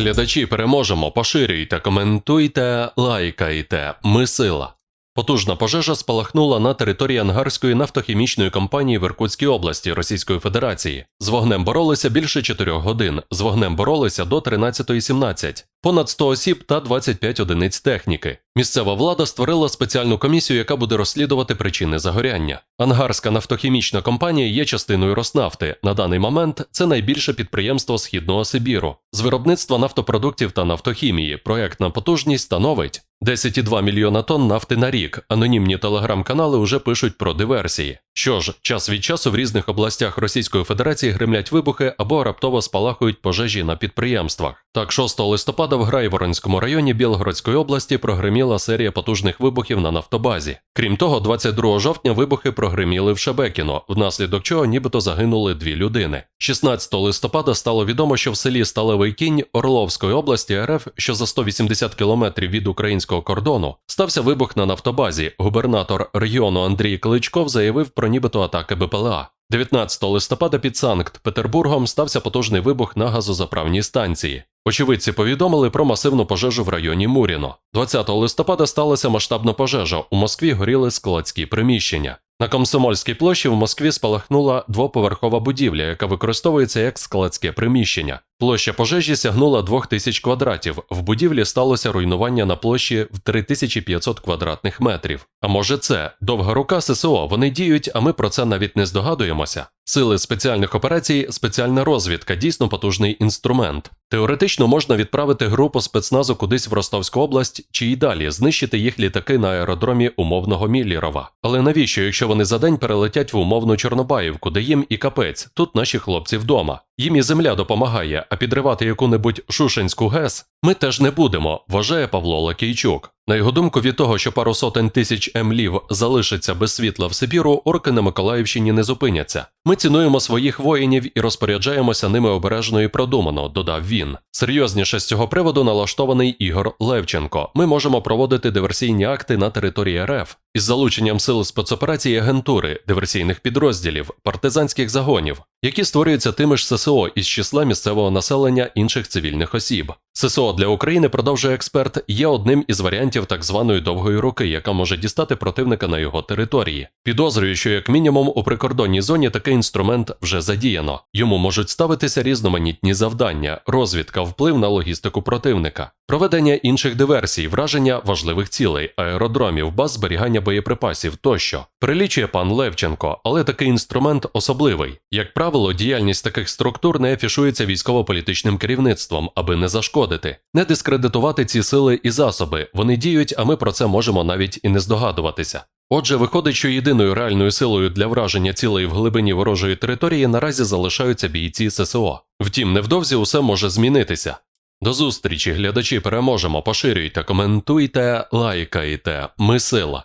Глядачі переможемо, поширюйте, коментуйте, лайкайте. Ми сила. Потужна пожежа спалахнула на території ангарської нафтохімічної компанії в Іркутській області Російської Федерації. З вогнем боролися більше 4 годин. З вогнем боролися до 13.17. Понад 100 осіб та 25 одиниць техніки. Місцева влада створила спеціальну комісію, яка буде розслідувати причини загоряння. Ангарська нафтохімічна компанія є частиною Роснафти. На даний момент це найбільше підприємство Східного Сибіру. З виробництва нафтопродуктів та нафтохімії проектна потужність становить 10,2 мільйона тонн нафти на рік. Анонімні телеграм-канали вже пишуть про диверсії. Що ж, час від часу в різних областях Російської Федерації гремлять вибухи або раптово спалахують пожежі на підприємствах. Так, 6 листопада в Грайворонському районі Білгородської області прогреміла серія потужних вибухів на нафтобазі. Крім того, 22 жовтня вибухи прогреміли в Шебекіно, внаслідок чого нібито загинули дві людини. 16 листопада стало відомо, що в селі Сталевий кінь Орловської області РФ, що за 180 кілометрів від українського кордону, стався вибух на нафтобазі. Губернатор регіону Андрій Кличков заявив про нібито атаки БПЛА. 19 листопада під Санкт-Петербургом стався потужний вибух на газозаправній станції. Очевидці повідомили про масивну пожежу в районі Муріно. 20 листопада сталася масштабна пожежа. У Москві горіли складські приміщення. На Комсомольській площі в Москві спалахнула двоповерхова будівля, яка використовується як складське приміщення. Площа пожежі сягнула 2000 квадратів. В будівлі сталося руйнування на площі в 3500 квадратних метрів. А може це довга рука ССО? Вони діють, а ми про це навіть не здогадуємося. Сили спеціальних операцій, спеціальна розвідка дійсно потужний інструмент. Теоретично можна відправити групу спецназу кудись в Ростовську область чи й далі, знищити їх літаки на аеродромі умовного Міллєрова. Але навіщо, якщо вони за день перелетять в умовну Чорнобаївку, де їм і капець, тут наші хлопці вдома. Їм і земля допомагає, а підривати яку-небудь Шушенську ГЕС ми теж не будемо, вважає Павло Лакійчук. На його думку, від того, що пару сотень тисяч емлів залишиться без світла в Сибіру, орки на Миколаївщині не зупиняться. Ми цінуємо своїх воїнів і розпоряджаємося ними обережно і продумано, додав він. Серйозніше з цього приводу налаштований Ігор Левченко. Ми можемо проводити диверсійні акти на території РФ із залученням сил спецоперації агентури, диверсійних підрозділів, партизанських загонів, які створюються тими ж ССО із числа місцевого населення інших цивільних осіб. ССО для України, продовжує експерт, є одним із варіантів так званої довгої руки, яка може дістати противника на його території. Підозрюю, що як мінімум у прикордонній зоні такий інструмент вже задіяно. Йому можуть ставитися різноманітні завдання, розвідка, вплив на логістику противника, проведення інших диверсій, враження важливих цілей, аеродромів, баз зберігання боєприпасів тощо. Прилічує пан Левченко, але такий інструмент особливий. Як правило, діяльність таких структур не афішується військово-політичним керівництвом, аби не зашкодити, не дискредитувати ці сили і засоби. Вони діють, а ми про це можемо навіть і не здогадуватися. Отже, виходить, що єдиною реальною силою для враження цілей в глибині ворожої території наразі залишаються бійці ССО. Втім, невдовзі усе може змінитися. До зустрічі, глядачі, переможемо, поширюйте, коментуйте, лайкайте. Ми сила.